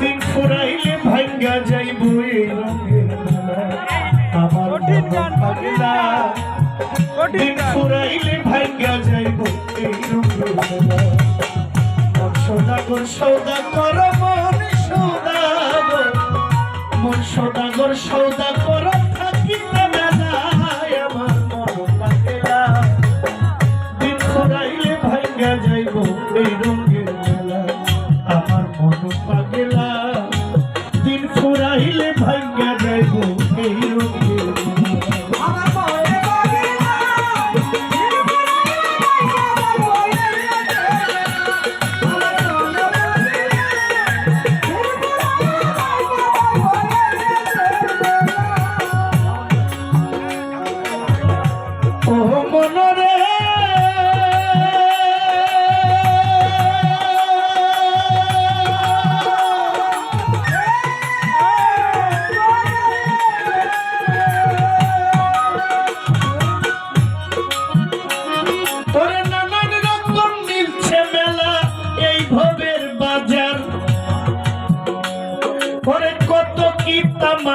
দিন ফুরাইলে ভাঙ্গা যাইব। আমার পাগলা দিন। ফুরাইলে ভাঙ্গা যাইব এই রঙের। মন সদাগর সৌদা কর, মন সৌদাগর মন সৌদা কর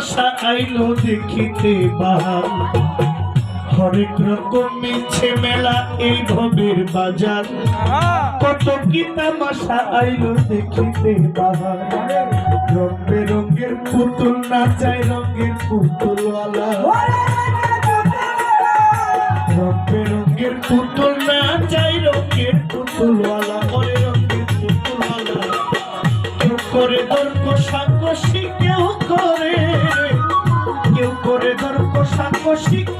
তামাশা আইলো দেখিতে বাহার হরেক রকম মিলছে মেলা এই ভবের বাজার। কত কি তামাশা আইলো দেখিতে বাহার রং বেরঙ্গের পুতুল নাচায় রঙের পুতুলওয়ালা। রং বেরঙ্গের পুতুল রঙের পুতুলওয়ালা। সাকসি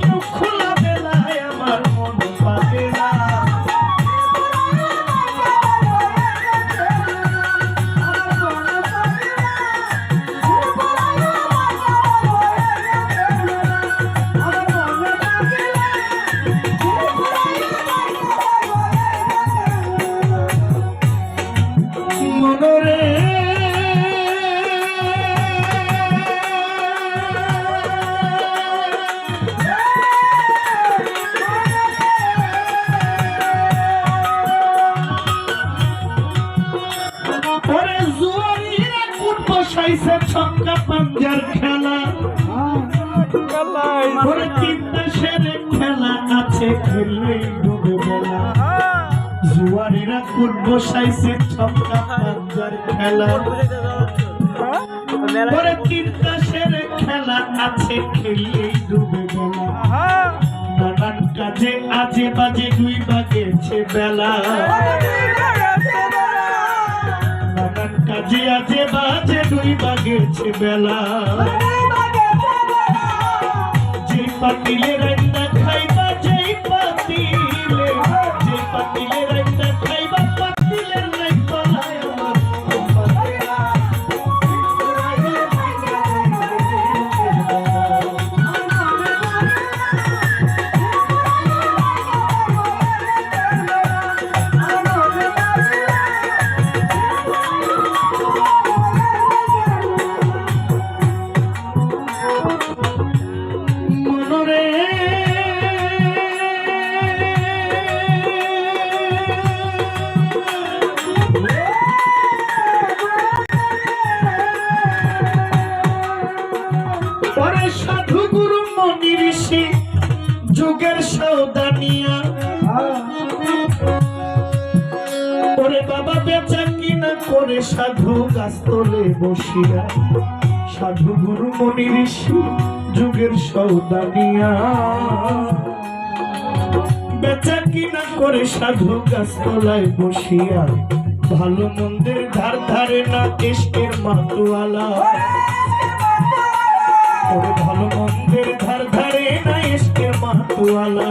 ওরে তিনটা সেরে খেলা আছে, খেললেই ডুবে বেলা জুয়ারিরা কোন বসাইছে খেলা। ওরে তিনটা সেরে খেলা আছে, খেললেই ডুবে বেলা নানান কাজে আজে বাজে দুই বাগেছে বেলা। নানান কাজে আজে বাজে দুই বাগেছে বেলা। যে সাধু গুরু মনি ঋষি, যুগের সৌদানিয়া ওরে বাবা, বেচা কিনা করে সাধু গাছ তোলে বসিয়া। সাধু গুরু মনি যুগের সৌদানিয়া বেচা কিনা করে সাধু গাছ তলায় বসিয়া। ভালো মন্দের ধার ধারে না ইস্কের মাতুয়ালা। ভালো মন্দের ধার ধারে না ইস্কের মাতুয়ালা।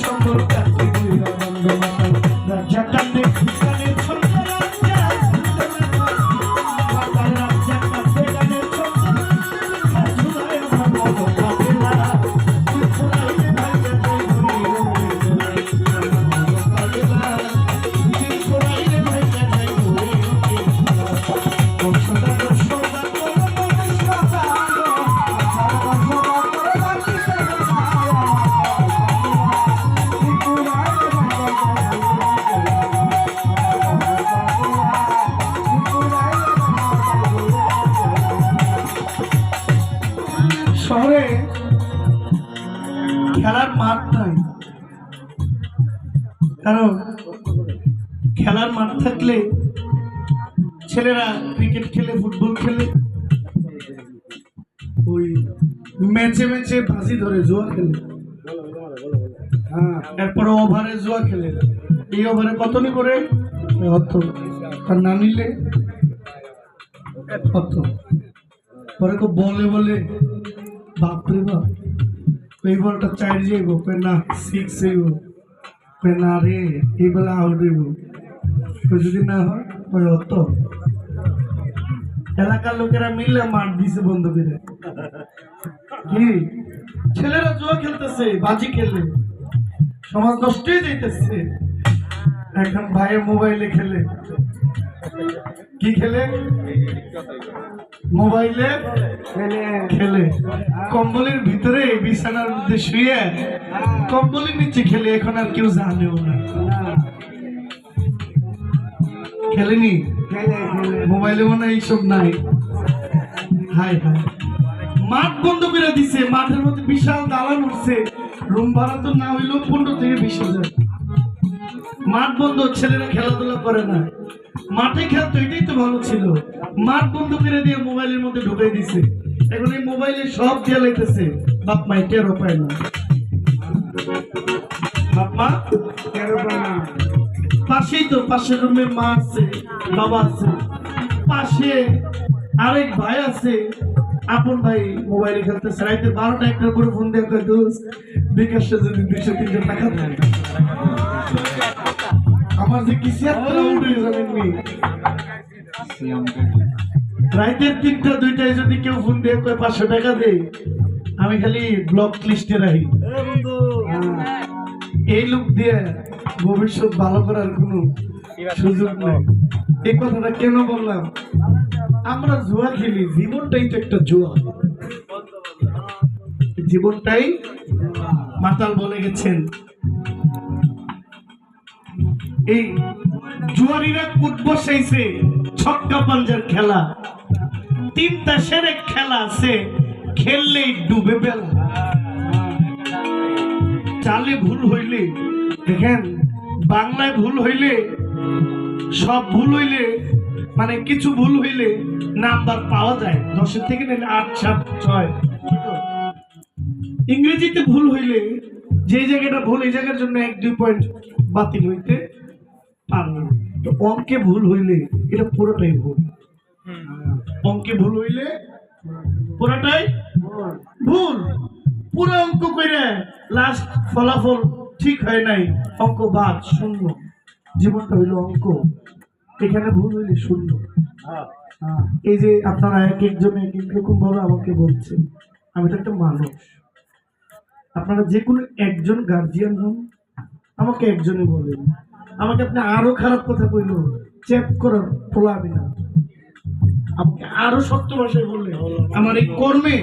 কারণ খেলার মাঠ থাকলে ছেলেরা ক্রিকেট খেলে ফুটবল খেলে। ওই ম্যাচে ম্যাচে বাজি ধরে, জুয়া খেলে। হ্যাঁ। এরপরে ওভারে জুয়া খেলে। এই ওভারে কত নি করে অত আর না নিলে? অত পরে তো বলে বলে, বাপরে বাপ, এই বলটা চার যাইব। না সিক্স যাইব না রে এই বেলা আউট হইব যদি না হয় অত। এলাকার লোকেরা মিলে মার দিছে করে। কি? ছেলেরা জুয়া খেলতেছে, বাজি খেলে। সমাজ নষ্টই যাইতেছে। এখন ভাইয়ে মোবাইলে খেলে। কি খেলে? মোবাইলে খেলে। কম্বলের ভিতরে বিছানার মধ্যে শুয়ে কম্বলের নিচে খেলে এখন আর কেউ জানেও না। খেলেনি? মোবাইলে মনে হয় এইসব নাই। হাই হাই মাঠ বন্ধ করে দিছে মাঠের মধ্যে বিশাল দালান উঠছে। রুম ভাড়া তো না হইলেও পনেরো থেকে বিশ হাজার। মাঠ বন্ধ ছেলেরা খেলাধুলা করে না। মাঠে খেলতো এটাই তো ভালো ছিল। মাঠ বন্ধ করে দিয়ে মোবাইলের মধ্যে ঢুকাই দিছে। এখন এই মোবাইলে সব দিয়ে লাইতেছে বাপ মাই টেরো পায় না। বাপ টেরো পায় না। পাশেই তো পাশের রুমে মা আছে বাবা আছে। পাশে আরেক ভাই আছে। আপন ভাই মোবাইলে খেলতেছে। রাইতে বারোটা একটার করে ফোন দিয়ে কয় দোষ বিকাশে যদি দুইশো তিনশো টাকা দেয় আমার যে কিসি আপনারা উঠে জানেননি রাইতের তিনটা দুইটায় যদি কেউ ফোন দিয়ে কয় পাঁচশো টাকা দে আমি খালি ব্লক লিস্টে রাখি। এই লোক দিয়ে ভবিষ্যৎ ভালো করার কোনো সুযোগ নেই। এই কথাটা কেন বললাম? আমরা জুয়া খেলি জীবনটাই তো একটা জুয়া। জীবনটাই মাতাল বলে গেছেন। এই জুয়ারিরা কুট বসাইছে, ছক্কা পাঞ্জার খেলা। তিনটা সেরেক খেলা আছে, খেললেই ডুবে বেলা। চালে ভুল হইলে, দেখেন, বাংলায় ভুল হইলে, সব ভুল হইলে মানে কিছু ভুল হইলে নাম্বার পাওয়া যায়। দশের থেকে নিলে আট, সাত, ছয়। ইংরেজিতে ভুল হইলে যে জায়গাটা ভুল, এই জায়গার জন্য এক, দুই পয়েন্ট বাতিল হইতে অঙ্কে ভুল হইলে এটা পুরোটাই ভুল। অঙ্কে ভুল হইলে পুরোটাই ভুল। পুরো অঙ্ক করে লাস্ট ফলাফল ঠিক হয় নাই। অঙ্ক বাদ শূন্য। জীবনটা হইল অঙ্ক। এখানে ভুল হইলে শূন্য। হ্যাঁ, এই যে আপনারা এক একজন এক এক রকম ভাবে আমাকে বলছেন আমি তো একটা মানুষ। আপনারা যে কোনো একজন গার্জিয়ান হন আমাকে একজনে বলেন। আমাকে আপনি আরও খারাপ কথা কইল চেপ করার আমি না। আমাকে আরও শক্ত ভাষায় বললে আমার এই কর্মে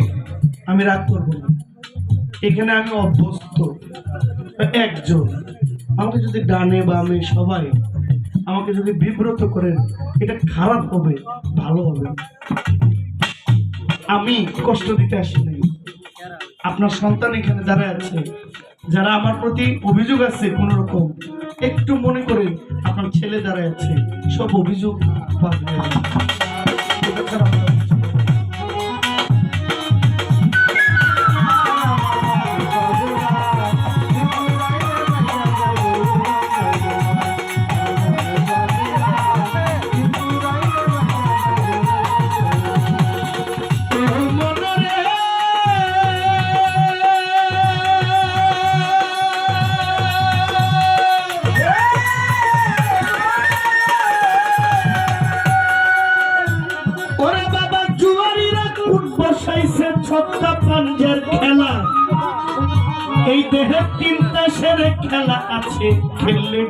আমি রাগ করব না। এখানে আমি অভ্যস্ত। একজন। আমাকে যদি ডানে বামে সবাই আমাকে যদি বিব্রত করেন, এটা খারাপ হবে, ভালো হবে। আমি কষ্ট দিতে আসি আপনার সন্তান এখানে দাঁড়ায় আছে। যারা আমার প্রতি অভিযোগ আছে কোন রকম, একটু মনে করে আপনার ছেলে দাঁড়ায় আছে। সব অভিযোগ বাদ পাঞ্জার খেলা। এই দেহের তিনটা সেরে খেলা আছে, খেললে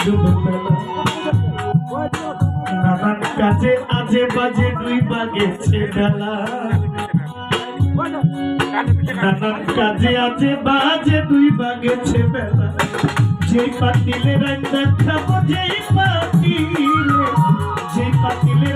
নানান কাজে আজে বাজে দুই বাগেছে বেলা নানান কাজে আজে বাজে দুই বাগেছে বেলা যেই পাতিলে রান্না খাব, যেই পাতিলে যেই পাতিলে